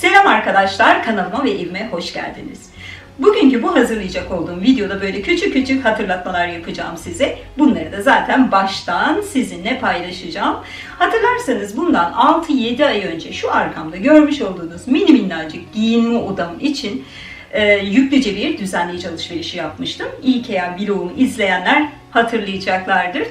Selam arkadaşlar, kanalıma ve evime hoş geldiniz. Bugünkü bu hazırlayacak olduğum videoda böyle küçük küçük hatırlatmalar yapacağım size. Bunları da zaten baştan sizinle paylaşacağım. Hatırlarsanız bundan 6-7 ay önce şu arkamda görmüş olduğunuz mini minnacık giyinme odam için e, yüklüce bir düzenleyici alışverişi yapmıştım. IKEA vlogumu izleyenler hatırlayacaklardır.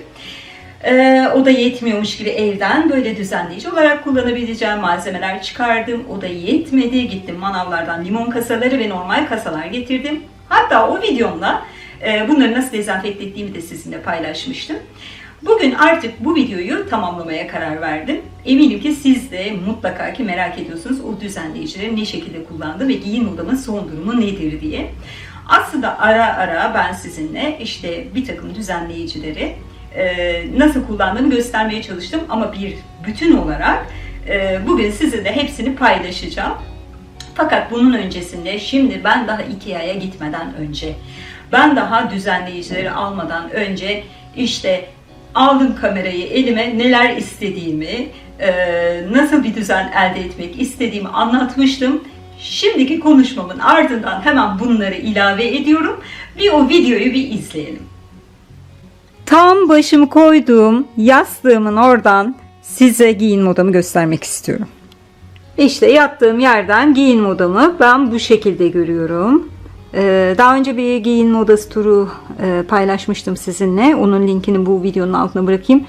Ee, o da yetmiyormuş gibi evden böyle düzenleyici olarak kullanabileceğim malzemeler çıkardım. O da yetmedi. Gittim manavlardan limon kasaları ve normal kasalar getirdim. Hatta o videomda e, bunları nasıl dezenfekte ettiğimi de sizinle paylaşmıştım. Bugün artık bu videoyu tamamlamaya karar verdim. Eminim ki siz de mutlaka ki merak ediyorsunuz o düzenleyicileri ne şekilde kullandı ve giyim odamın son durumu nedir diye. Aslında ara ara ben sizinle işte bir takım düzenleyicileri e, nasıl kullandığımı göstermeye çalıştım ama bir bütün olarak e, bugün sizinle hepsini paylaşacağım. Fakat bunun öncesinde şimdi ben daha Ikea'ya gitmeden önce, ben daha düzenleyicileri almadan önce işte aldım kamerayı elime neler istediğimi, e, nasıl bir düzen elde etmek istediğimi anlatmıştım. Şimdiki konuşmamın ardından hemen bunları ilave ediyorum. Bir o videoyu bir izleyelim. Tam başımı koyduğum yastığımın oradan size giyinme odamı göstermek istiyorum. İşte yattığım yerden giyinme odamı ben bu şekilde görüyorum. Ee, daha önce bir giyinme odası turu e, paylaşmıştım sizinle. Onun linkini bu videonun altına bırakayım.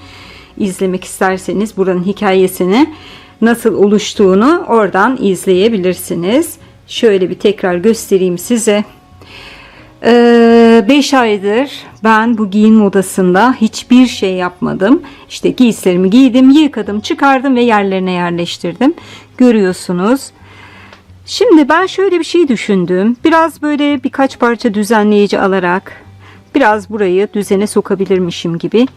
İzlemek isterseniz buranın hikayesini nasıl oluştuğunu oradan izleyebilirsiniz. Şöyle bir tekrar göstereyim size. 5 aydır ben bu giyinme odasında hiçbir şey yapmadım. İşte giysilerimi giydim, yıkadım, çıkardım ve yerlerine yerleştirdim. Görüyorsunuz. Şimdi ben şöyle bir şey düşündüm. Biraz böyle birkaç parça düzenleyici alarak biraz burayı düzene sokabilirmişim gibi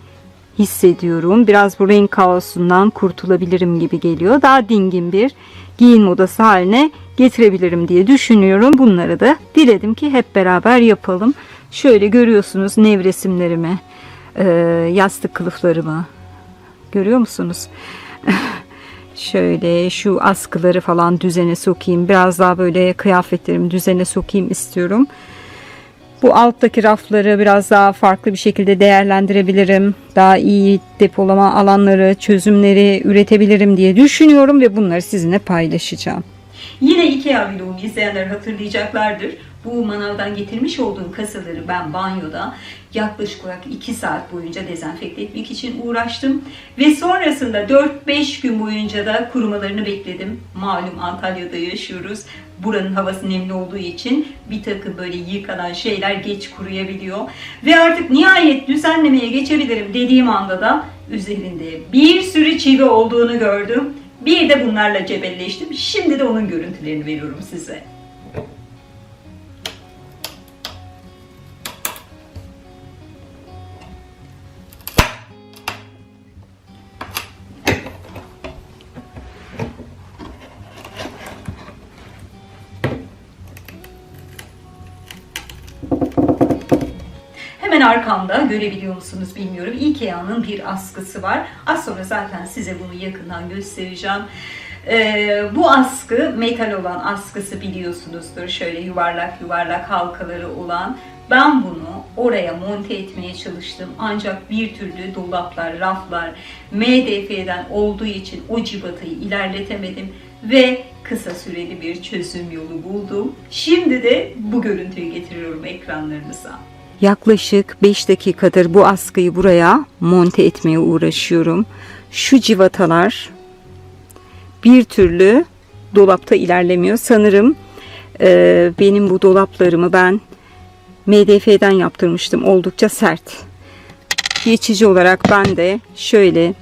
hissediyorum. Biraz bu renk kaosundan kurtulabilirim gibi geliyor. Daha dingin bir giyinme odası haline getirebilirim diye düşünüyorum. Bunları da diledim ki hep beraber yapalım. Şöyle görüyorsunuz nevresimlerimi, e, yastık kılıflarımı. Görüyor musunuz? Şöyle şu askıları falan düzene sokayım. Biraz daha böyle kıyafetlerimi düzene sokayım istiyorum. Bu alttaki rafları biraz daha farklı bir şekilde değerlendirebilirim. Daha iyi depolama alanları, çözümleri üretebilirim diye düşünüyorum ve bunları sizinle paylaşacağım. Yine Ikea vlogumu izleyenler hatırlayacaklardır. Bu manavdan getirmiş olduğum kasaları ben banyoda yaklaşık olarak 2 saat boyunca dezenfekte etmek için uğraştım. Ve sonrasında 4-5 gün boyunca da kurumalarını bekledim. Malum Antalya'da yaşıyoruz. Buranın havası nemli olduğu için bir takım böyle yıkanan şeyler geç kuruyabiliyor. Ve artık nihayet düzenlemeye geçebilirim dediğim anda da üzerinde bir sürü çivi olduğunu gördüm. Bir de bunlarla cebelleştim. Şimdi de onun görüntülerini veriyorum size. Hemen arkamda görebiliyor musunuz bilmiyorum. Ikea'nın bir askısı var. Az sonra zaten size bunu yakından göstereceğim. Ee, bu askı metal olan askısı biliyorsunuzdur. Şöyle yuvarlak yuvarlak halkaları olan. Ben bunu oraya monte etmeye çalıştım. Ancak bir türlü dolaplar, raflar MDF'den olduğu için o civatayı ilerletemedim ve kısa süreli bir çözüm yolu buldum. Şimdi de bu görüntüyü getiriyorum ekranlarınıza. Yaklaşık 5 dakikadır bu askıyı buraya monte etmeye uğraşıyorum. Şu civatalar bir türlü dolapta ilerlemiyor. Sanırım e, benim bu dolaplarımı ben MDF'den yaptırmıştım. Oldukça sert. Geçici olarak ben de şöyle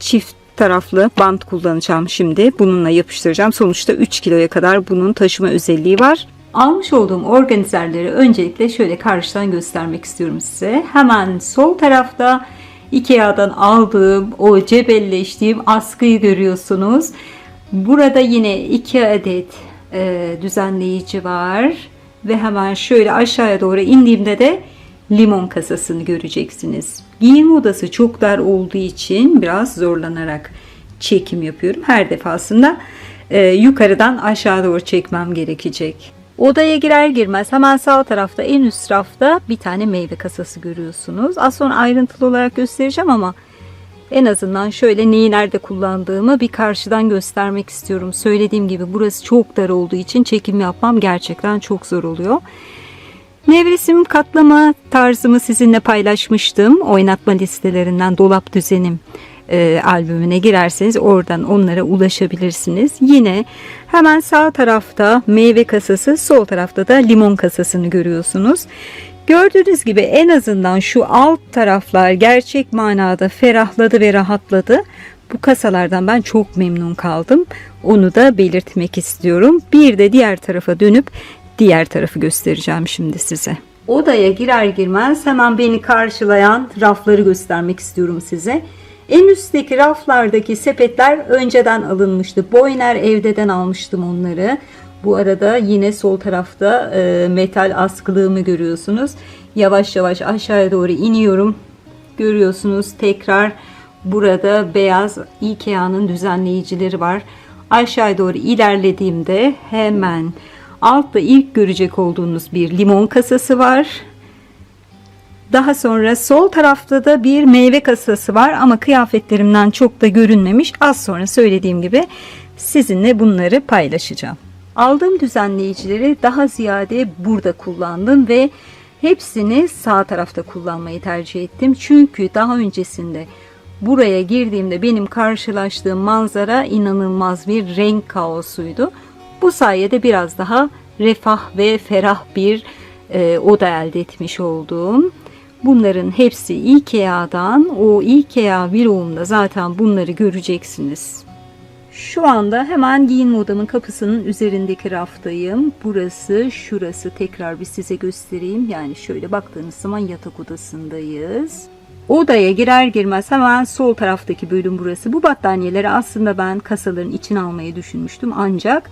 çift taraflı bant kullanacağım şimdi. Bununla yapıştıracağım. Sonuçta 3 kiloya kadar bunun taşıma özelliği var. Almış olduğum organizerleri öncelikle şöyle karşıdan göstermek istiyorum size. Hemen sol tarafta Ikea'dan aldığım o cebelleştiğim askıyı görüyorsunuz. Burada yine iki adet e, düzenleyici var. Ve hemen şöyle aşağıya doğru indiğimde de limon kasasını göreceksiniz. Giyinme odası çok dar olduğu için biraz zorlanarak çekim yapıyorum. Her defasında e, yukarıdan aşağı doğru çekmem gerekecek. Odaya girer girmez hemen sağ tarafta en üst rafta bir tane meyve kasası görüyorsunuz. Az sonra ayrıntılı olarak göstereceğim ama en azından şöyle neyi nerede kullandığımı bir karşıdan göstermek istiyorum. Söylediğim gibi burası çok dar olduğu için çekim yapmam gerçekten çok zor oluyor. Nevresim katlama tarzımı sizinle paylaşmıştım. Oynatma listelerinden dolap düzenim e, albümüne girerseniz oradan onlara ulaşabilirsiniz. Yine hemen sağ tarafta meyve kasası, sol tarafta da limon kasasını görüyorsunuz. Gördüğünüz gibi en azından şu alt taraflar gerçek manada ferahladı ve rahatladı. Bu kasalardan ben çok memnun kaldım. Onu da belirtmek istiyorum. Bir de diğer tarafa dönüp diğer tarafı göstereceğim şimdi size. Odaya girer girmez hemen beni karşılayan rafları göstermek istiyorum size. En üstteki raflardaki sepetler önceden alınmıştı. Boyner evdeden almıştım onları. Bu arada yine sol tarafta e, metal askılığımı görüyorsunuz. Yavaş yavaş aşağıya doğru iniyorum. Görüyorsunuz tekrar burada beyaz IKEA'nın düzenleyicileri var. Aşağıya doğru ilerlediğimde hemen altta ilk görecek olduğunuz bir limon kasası var. Daha sonra sol tarafta da bir meyve kasası var ama kıyafetlerimden çok da görünmemiş. Az sonra söylediğim gibi sizinle bunları paylaşacağım. Aldığım düzenleyicileri daha ziyade burada kullandım ve hepsini sağ tarafta kullanmayı tercih ettim. Çünkü daha öncesinde buraya girdiğimde benim karşılaştığım manzara inanılmaz bir renk kaosuydu. Bu sayede biraz daha refah ve ferah bir e, oda elde etmiş oldum. Bunların hepsi IKEA'dan. O IKEA vlogumda zaten bunları göreceksiniz. Şu anda hemen giyinme odamın kapısının üzerindeki raftayım. Burası, şurası tekrar bir size göstereyim. Yani şöyle baktığınız zaman yatak odasındayız. Odaya girer girmez hemen sol taraftaki bölüm burası. Bu battaniyeleri aslında ben kasaların içine almayı düşünmüştüm. Ancak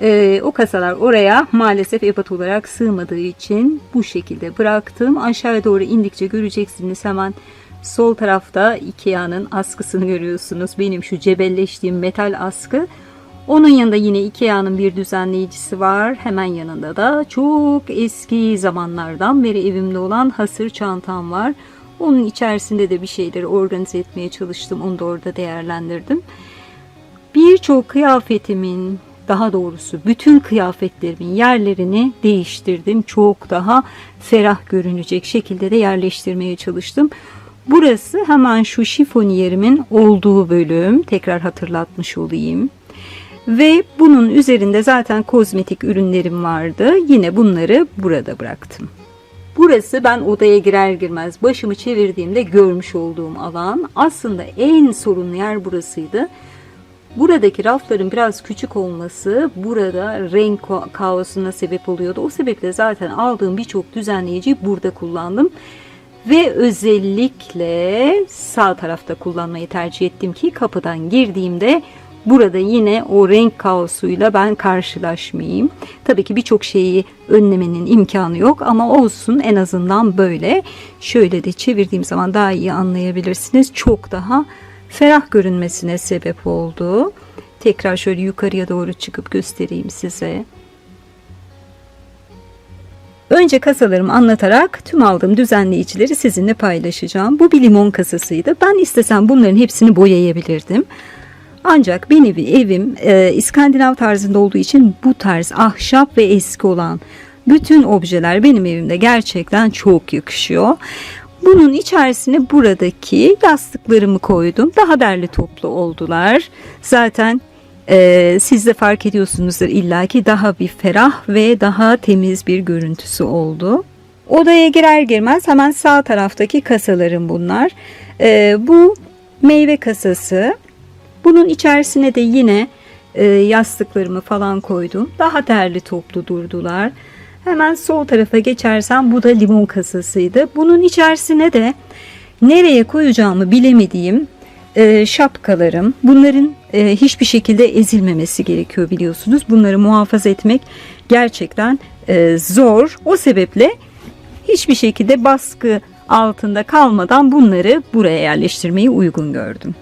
e, o kasalar oraya maalesef ebat olarak sığmadığı için bu şekilde bıraktım. Aşağıya doğru indikçe göreceksiniz hemen sol tarafta Ikea'nın askısını görüyorsunuz. Benim şu cebelleştiğim metal askı. Onun yanında yine Ikea'nın bir düzenleyicisi var. Hemen yanında da çok eski zamanlardan beri evimde olan hasır çantam var. Onun içerisinde de bir şeyleri organize etmeye çalıştım. Onu da orada değerlendirdim. Birçok kıyafetimin daha doğrusu bütün kıyafetlerimin yerlerini değiştirdim. Çok daha ferah görünecek şekilde de yerleştirmeye çalıştım. Burası hemen şu şifoniyerimin olduğu bölüm. Tekrar hatırlatmış olayım. Ve bunun üzerinde zaten kozmetik ürünlerim vardı. Yine bunları burada bıraktım. Burası ben odaya girer girmez başımı çevirdiğimde görmüş olduğum alan. Aslında en sorunlu yer burasıydı. Buradaki rafların biraz küçük olması burada renk kaosuna sebep oluyordu. O sebeple zaten aldığım birçok düzenleyiciyi burada kullandım. Ve özellikle sağ tarafta kullanmayı tercih ettim ki kapıdan girdiğimde burada yine o renk kaosuyla ben karşılaşmayayım. Tabii ki birçok şeyi önlemenin imkanı yok ama olsun en azından böyle. Şöyle de çevirdiğim zaman daha iyi anlayabilirsiniz. Çok daha ferah görünmesine sebep oldu. Tekrar şöyle yukarıya doğru çıkıp göstereyim size. Önce kasalarımı anlatarak tüm aldığım düzenleyicileri sizinle paylaşacağım. Bu bir limon kasasıydı. Ben istesem bunların hepsini boyayabilirdim. Ancak benim evim e, İskandinav tarzında olduğu için bu tarz ahşap ve eski olan bütün objeler benim evimde gerçekten çok yakışıyor. Bunun içerisine buradaki yastıklarımı koydum. Daha derli toplu oldular. Zaten e, siz de fark ediyorsunuzdur illaki daha bir ferah ve daha temiz bir görüntüsü oldu. Odaya girer girmez hemen sağ taraftaki kasalarım bunlar. E, bu meyve kasası. Bunun içerisine de yine e, yastıklarımı falan koydum. Daha derli toplu durdular. Hemen sol tarafa geçersem bu da limon kasasıydı. Bunun içerisine de nereye koyacağımı bilemediğim e, şapkalarım. Bunların e, hiçbir şekilde ezilmemesi gerekiyor biliyorsunuz. Bunları muhafaza etmek gerçekten e, zor. O sebeple hiçbir şekilde baskı altında kalmadan bunları buraya yerleştirmeyi uygun gördüm.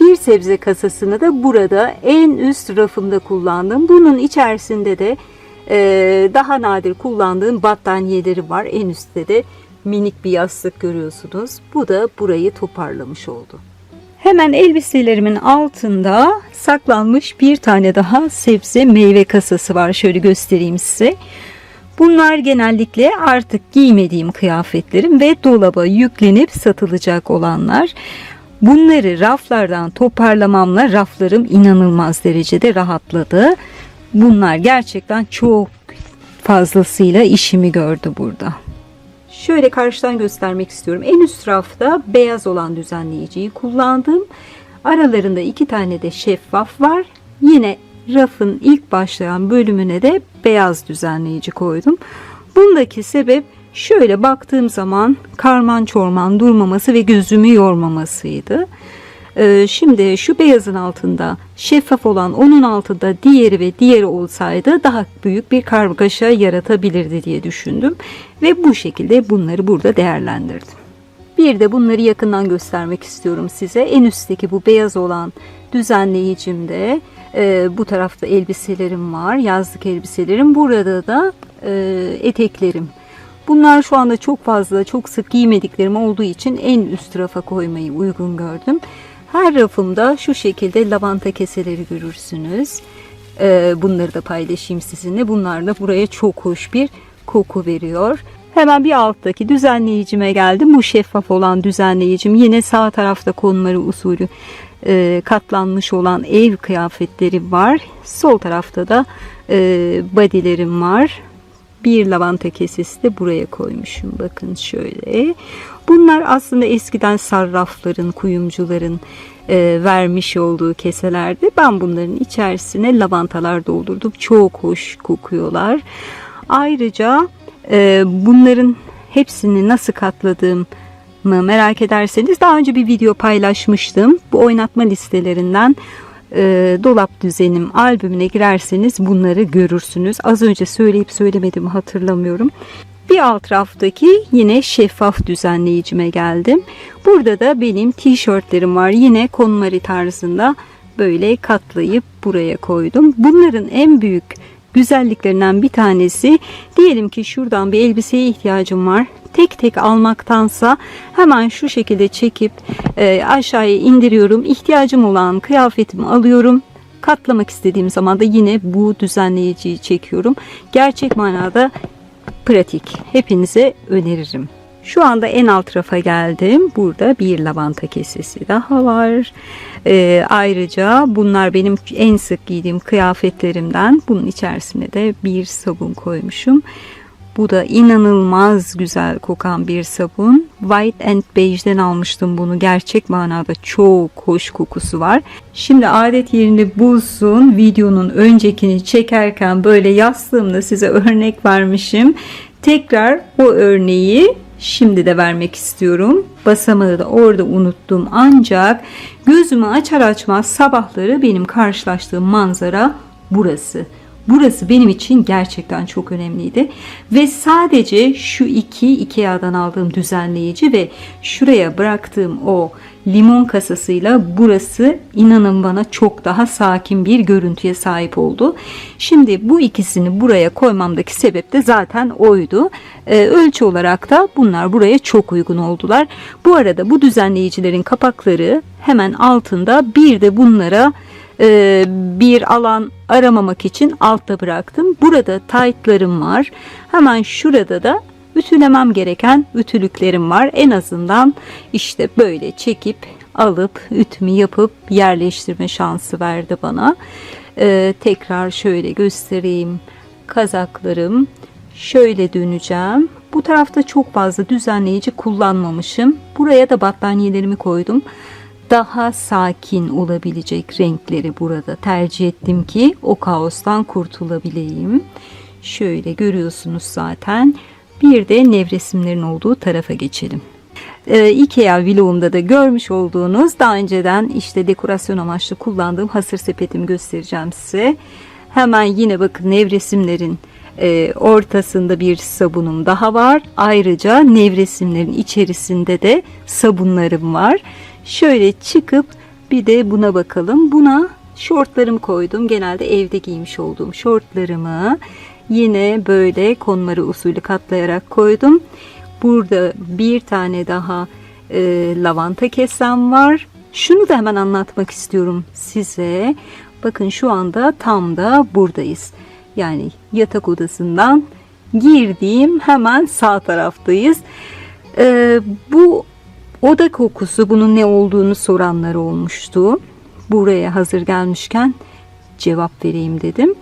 Bir sebze kasasını da burada en üst rafımda kullandım. Bunun içerisinde de daha nadir kullandığım battaniyeleri var. En üstte de minik bir yastık görüyorsunuz. Bu da burayı toparlamış oldu. Hemen elbiselerimin altında saklanmış bir tane daha sebze meyve kasası var. Şöyle göstereyim size. Bunlar genellikle artık giymediğim kıyafetlerim ve dolaba yüklenip satılacak olanlar. Bunları raflardan toparlamamla raflarım inanılmaz derecede rahatladı. Bunlar gerçekten çok fazlasıyla işimi gördü burada. Şöyle karşıdan göstermek istiyorum. En üst rafta beyaz olan düzenleyiciyi kullandım. Aralarında iki tane de şeffaf var. Yine rafın ilk başlayan bölümüne de beyaz düzenleyici koydum. Bundaki sebep şöyle baktığım zaman karman çorman durmaması ve gözümü yormamasıydı. Ee, şimdi şu beyazın altında şeffaf olan onun altında diğeri ve diğeri olsaydı daha büyük bir kargaşa yaratabilirdi diye düşündüm. Ve bu şekilde bunları burada değerlendirdim. Bir de bunları yakından göstermek istiyorum size. En üstteki bu beyaz olan düzenleyicimde e, bu tarafta elbiselerim var. Yazlık elbiselerim. Burada da e, eteklerim. Bunlar şu anda çok fazla, çok sık giymediklerim olduğu için en üst rafa koymayı uygun gördüm. Her rafımda şu şekilde lavanta keseleri görürsünüz. Ee, bunları da paylaşayım sizinle. Bunlar da buraya çok hoş bir koku veriyor. Hemen bir alttaki düzenleyicime geldim. Bu şeffaf olan düzenleyicim. Yine sağ tarafta konuları usulü e, katlanmış olan ev kıyafetleri var. Sol tarafta da e, bodylerim var. Bir lavanta kesesi de buraya koymuşum. Bakın şöyle. Bunlar aslında eskiden sarrafların, kuyumcuların e, vermiş olduğu keselerdi. Ben bunların içerisine lavantalar doldurdum. Çok hoş kokuyorlar. Ayrıca e, bunların hepsini nasıl katladığım merak ederseniz daha önce bir video paylaşmıştım. Bu oynatma listelerinden e, dolap düzenim albümüne girerseniz bunları görürsünüz. Az önce söyleyip söylemediğimi hatırlamıyorum. Bir alt raftaki yine şeffaf düzenleyicime geldim. Burada da benim tişörtlerim var. Yine konmari tarzında böyle katlayıp buraya koydum. Bunların en büyük güzelliklerinden bir tanesi diyelim ki şuradan bir elbiseye ihtiyacım var. Tek tek almaktansa hemen şu şekilde çekip e, aşağıya indiriyorum. İhtiyacım olan kıyafetimi alıyorum. Katlamak istediğim zaman da yine bu düzenleyiciyi çekiyorum. Gerçek manada pratik. Hepinize öneririm. Şu anda en alt rafa geldim. Burada bir lavanta kesesi daha var. Ee, ayrıca bunlar benim en sık giydiğim kıyafetlerimden. Bunun içerisine de bir sabun koymuşum. Bu da inanılmaz güzel kokan bir sabun. White and Beige'den almıştım bunu. Gerçek manada çok hoş kokusu var. Şimdi adet yerini bulsun. Videonun öncekini çekerken böyle yastığımda size örnek vermişim. Tekrar o örneği şimdi de vermek istiyorum. Basamağı da orada unuttum. Ancak gözümü açar açmaz sabahları benim karşılaştığım manzara burası. Burası benim için gerçekten çok önemliydi. Ve sadece şu iki Ikea'dan aldığım düzenleyici ve şuraya bıraktığım o limon kasasıyla burası inanın bana çok daha sakin bir görüntüye sahip oldu. Şimdi bu ikisini buraya koymamdaki sebep de zaten oydu. Ee, ölçü olarak da bunlar buraya çok uygun oldular. Bu arada bu düzenleyicilerin kapakları hemen altında bir de bunlara e, bir alan aramamak için altta bıraktım. Burada taytlarım var. Hemen şurada da ütülemem gereken ütülüklerim var. En azından işte böyle çekip alıp ütümü yapıp yerleştirme şansı verdi bana. Ee, tekrar şöyle göstereyim. Kazaklarım. Şöyle döneceğim. Bu tarafta çok fazla düzenleyici kullanmamışım. Buraya da battaniyelerimi koydum daha sakin olabilecek renkleri burada tercih ettim ki o kaostan kurtulabileyim. Şöyle görüyorsunuz zaten. Bir de nevresimlerin olduğu tarafa geçelim. Ee, Ikea vlogumda da görmüş olduğunuz daha önceden işte dekorasyon amaçlı kullandığım hasır sepetimi göstereceğim size. Hemen yine bakın nevresimlerin e, ortasında bir sabunum daha var. Ayrıca nevresimlerin içerisinde de sabunlarım var şöyle çıkıp Bir de buna bakalım. Buna şortlarımı koydum. Genelde evde giymiş olduğum şortlarımı yine böyle konmarı usulü katlayarak koydum. Burada bir tane daha e, lavanta kesem var. Şunu da hemen anlatmak istiyorum size. Bakın şu anda tam da buradayız. Yani yatak odasından girdiğim hemen sağ taraftayız. Ee, bu oda kokusu bunun ne olduğunu soranlar olmuştu. Buraya hazır gelmişken cevap vereyim dedim.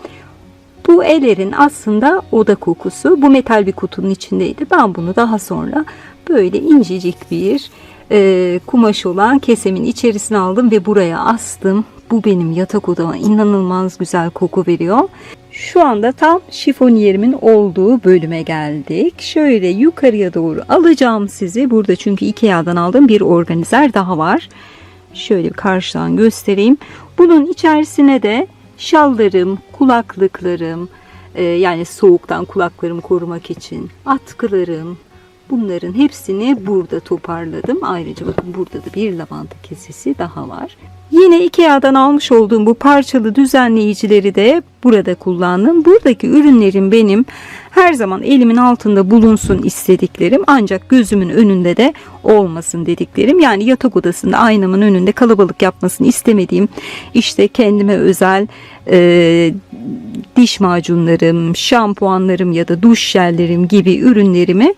Bu elerin aslında oda kokusu. Bu metal bir kutunun içindeydi. Ben bunu daha sonra böyle incecik bir e, kumaş olan kesemin içerisine aldım ve buraya astım. Bu benim yatak odama inanılmaz güzel koku veriyor. Şu anda tam şifonyerimin olduğu bölüme geldik. Şöyle yukarıya doğru alacağım sizi. Burada çünkü Ikea'dan aldığım bir organizer daha var. Şöyle karşıdan göstereyim. Bunun içerisine de şallarım, kulaklıklarım, e, yani soğuktan kulaklarımı korumak için atkılarım, bunların hepsini burada toparladım. Ayrıca bakın burada da bir lavanta kesesi daha var. Yine Ikea'dan almış olduğum bu parçalı düzenleyicileri de burada kullandım. Buradaki ürünlerim benim her zaman elimin altında bulunsun istediklerim ancak gözümün önünde de olmasın dediklerim. Yani yatak odasında aynamın önünde kalabalık yapmasını istemediğim işte kendime özel e, diş macunlarım, şampuanlarım ya da duş jellerim gibi ürünlerimi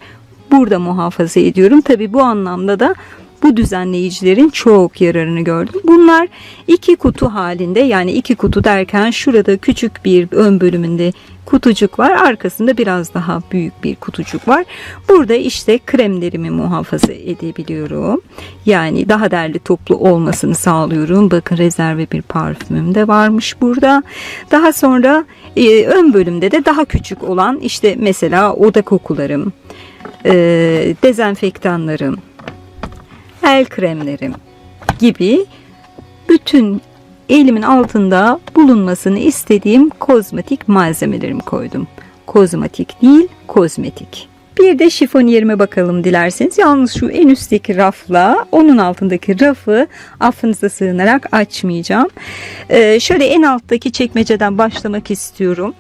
burada muhafaza ediyorum. Tabi bu anlamda da bu düzenleyicilerin çok yararını gördüm. Bunlar iki kutu halinde yani iki kutu derken şurada küçük bir ön bölümünde kutucuk var. Arkasında biraz daha büyük bir kutucuk var. Burada işte kremlerimi muhafaza edebiliyorum. Yani daha derli toplu olmasını sağlıyorum. Bakın rezerve bir parfümüm de varmış burada. Daha sonra e, ön bölümde de daha küçük olan işte mesela oda kokularım, e, dezenfektanlarım, el kremlerim gibi bütün elimin altında bulunmasını istediğim kozmetik malzemelerimi koydum. Kozmetik değil, kozmetik. Bir de şifonyerime bakalım dilerseniz. Yalnız şu en üstteki rafla onun altındaki rafı affınıza sığınarak açmayacağım. Ee, şöyle en alttaki çekmeceden başlamak istiyorum.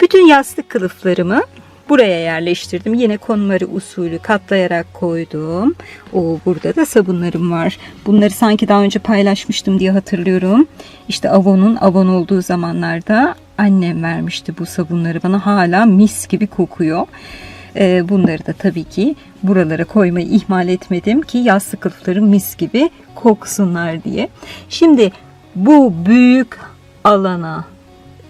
Bütün yastık kılıflarımı buraya yerleştirdim. Yine konmarı usulü katlayarak koydum. O burada da sabunlarım var. Bunları sanki daha önce paylaşmıştım diye hatırlıyorum. İşte Avon'un Avon olduğu zamanlarda annem vermişti bu sabunları bana. Hala mis gibi kokuyor. Ee, bunları da tabii ki buralara koymayı ihmal etmedim ki yastık kılıflarım mis gibi koksunlar diye. Şimdi bu büyük alana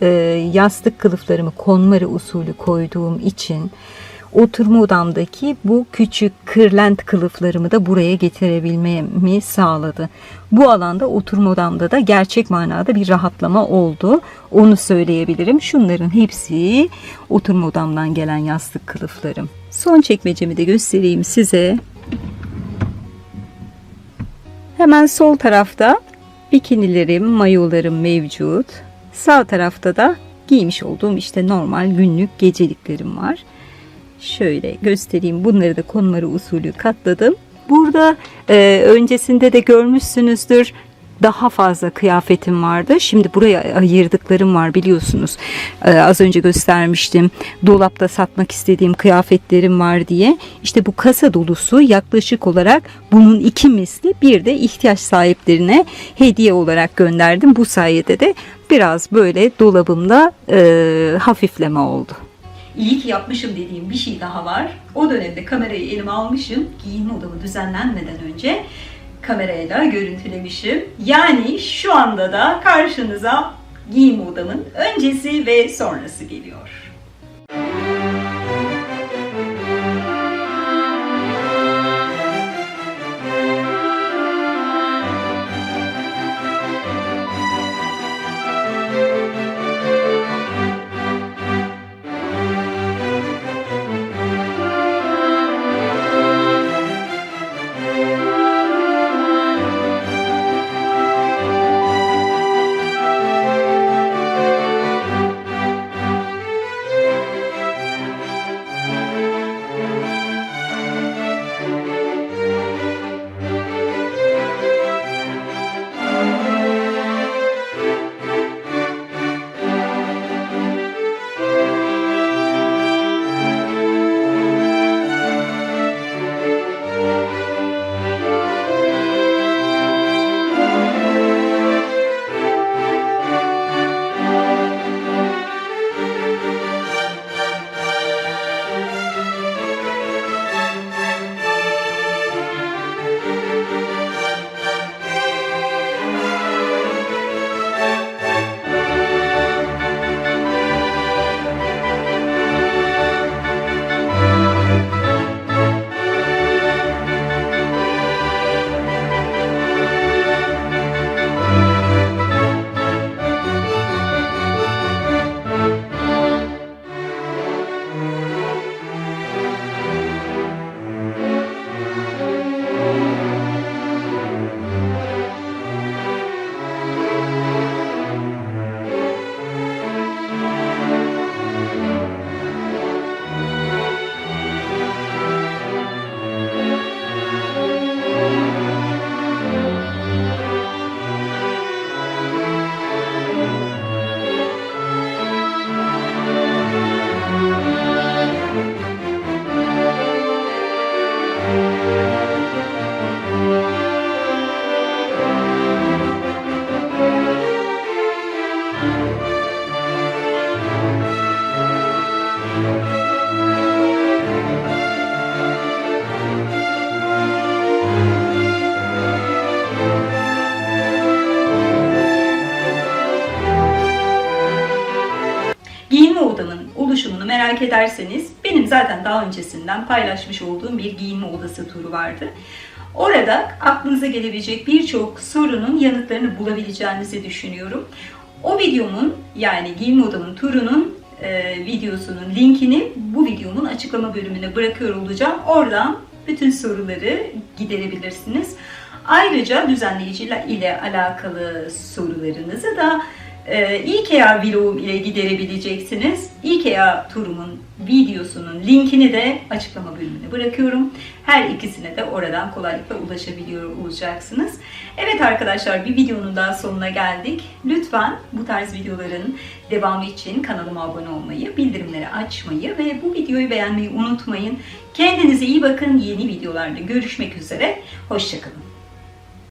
e, yastık kılıflarımı konmarı usulü koyduğum için oturma odamdaki bu küçük kırlent kılıflarımı da buraya getirebilmemi sağladı. Bu alanda oturma odamda da gerçek manada bir rahatlama oldu. Onu söyleyebilirim. Şunların hepsi oturma odamdan gelen yastık kılıflarım. Son çekmecemi de göstereyim size. Hemen sol tarafta bikinilerim, mayolarım mevcut. Sağ tarafta da giymiş olduğum işte normal günlük geceliklerim var. Şöyle göstereyim. Bunları da konuları usulü katladım. Burada e, öncesinde de görmüşsünüzdür daha fazla kıyafetim vardı. Şimdi buraya ayırdıklarım var biliyorsunuz. Ee, az önce göstermiştim. Dolapta satmak istediğim kıyafetlerim var diye. İşte bu kasa dolusu yaklaşık olarak bunun iki misli bir de ihtiyaç sahiplerine hediye olarak gönderdim. Bu sayede de biraz böyle dolabımda e, hafifleme oldu. İyi ki yapmışım dediğim bir şey daha var. O dönemde kamerayı elime almışım. Giyinme odamı düzenlenmeden önce kamerayla görüntülemişim. Yani şu anda da karşınıza giyim odamın öncesi ve sonrası geliyor. Ederseniz benim zaten daha öncesinden paylaşmış olduğum bir giyinme odası turu vardı. Orada aklınıza gelebilecek birçok sorunun yanıtlarını bulabileceğinizi düşünüyorum. O videomun yani giyinme odamın turunun e, videosunun linkini bu videomun açıklama bölümüne bırakıyor olacağım. Oradan bütün soruları giderebilirsiniz. Ayrıca düzenleyiciler ile alakalı sorularınızı da e, IKEA vlogum ile giderebileceksiniz. IKEA turumun videosunun linkini de açıklama bölümüne bırakıyorum. Her ikisine de oradan kolaylıkla ulaşabiliyor olacaksınız. Evet arkadaşlar bir videonun daha sonuna geldik. Lütfen bu tarz videoların devamı için kanalıma abone olmayı, bildirimleri açmayı ve bu videoyu beğenmeyi unutmayın. Kendinize iyi bakın. Yeni videolarda görüşmek üzere. Hoşçakalın.